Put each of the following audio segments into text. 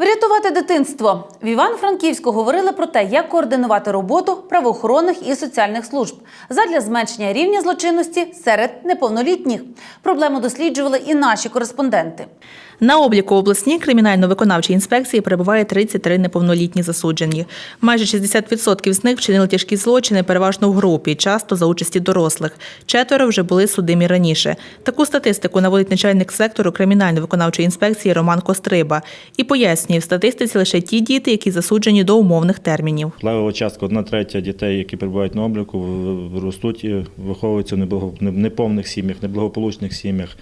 Врятувати дитинство в Івано-Франківську говорили про те, як координувати роботу правоохоронних і соціальних служб задля зменшення рівня злочинності серед неповнолітніх. Проблему досліджували і наші кореспонденти. На обліку обласній кримінально-виконавчій інспекції перебуває 33 неповнолітні засуджені. Майже 60% з них вчинили тяжкі злочини, переважно в групі, часто за участі дорослих. Четверо вже були судимі раніше. Таку статистику наводить начальник сектору кримінально-виконавчої інспекції Роман Костриба і пояснює, в статистиці лише ті діти, які засуджені до умовних термінів. Левова частка, одна третя дітей, які перебувають на обліку, ростуть і виховуються в неповних сім'ях, неблагополучних сім'ях.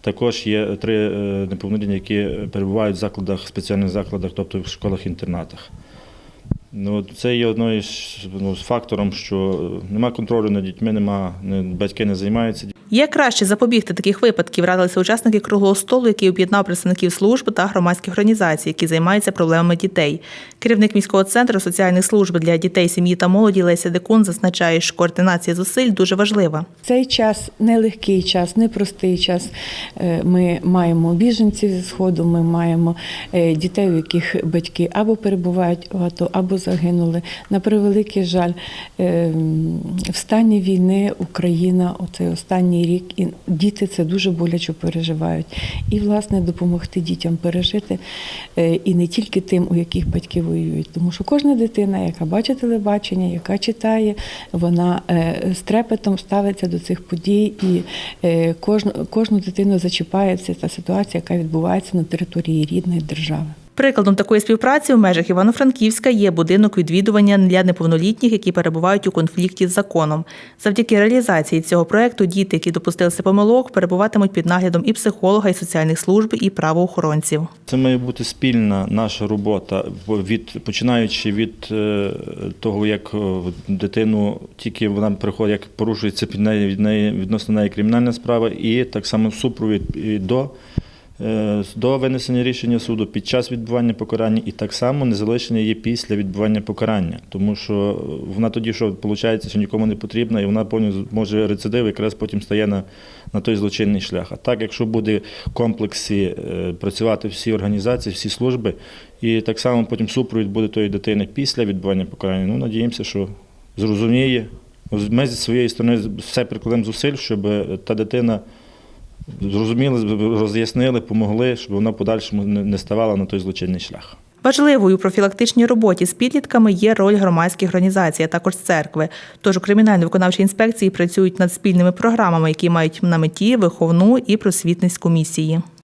Також є три е, неповнолітні, які перебувають в закладах, спеціальних закладах, тобто в школах-інтернатах. Ну, це є одною з ну, з фактором, що е, нема контролю над дітьми, нема, не- батьки не займаються Як краще запобігти таких випадків, радилися учасники круглого столу, який об'єднав представників служб та громадських організацій, які займаються проблемами дітей. Керівник міського центру соціальних служб для дітей, сім'ї та молоді Леся Декун зазначає, що координація зусиль дуже важлива. Цей час нелегкий час, непростий час. Е, Ми маємо біженців зі сходу, ми маємо е, дітей, у яких батьки або перебувають в АТО, або загинули. На превеликий жаль, е, в стані війни Україна, оцей останній рік, і діти це дуже боляче переживають. І, власне, допомогти дітям пережити е, і не тільки тим, у яких батьки воюють. Тому що кожна дитина, яка бачить телебачення, яка читає, вона е, з трепетом ставиться до цих подій, і е, кожну, кожну дитину зачіпає ця та ситуація, яка відбувається на території рідної держави. Прикладом такої співпраці в межах Івано-Франківська є будинок відвідування для неповнолітніх, які перебувають у конфлікті з законом. Завдяки реалізації цього проекту діти, які допустилися помилок, перебуватимуть під наглядом і психолога, і соціальних служб, і правоохоронців. Це має бути спільна наша робота, від починаючи від е, того, як е, дитину тільки вона приходить, як порушується під неї від неї відносно неї кримінальна справа, і так само супровід до. Е, До винесення рішення суду під час відбування покарання і так само не залишення її після відбування покарання, тому що вона тоді, що виходить, що нікому не потрібна, і вона повністю може рецидив, якраз потім стає на, на той злочинний шлях. А так, якщо буде комплексі е, працювати всі організації, всі служби, і так само потім супровід буде тої дитини після відбування покарання, ну надіємося, що зрозуміє. Ми зі своєї сторони все прикладемо зусиль, щоб та дитина зрозуміли, роз'яснили, помогли, щоб вона подальшому не не ставала на той злочинний шлях. Важливою у профілактичній роботі з підлітками є роль громадських організацій, а також церкви. Тож у кримінально-виконавчій інспекції працюють над спільними програмами, які мають на меті виховну і просвітницьку місії.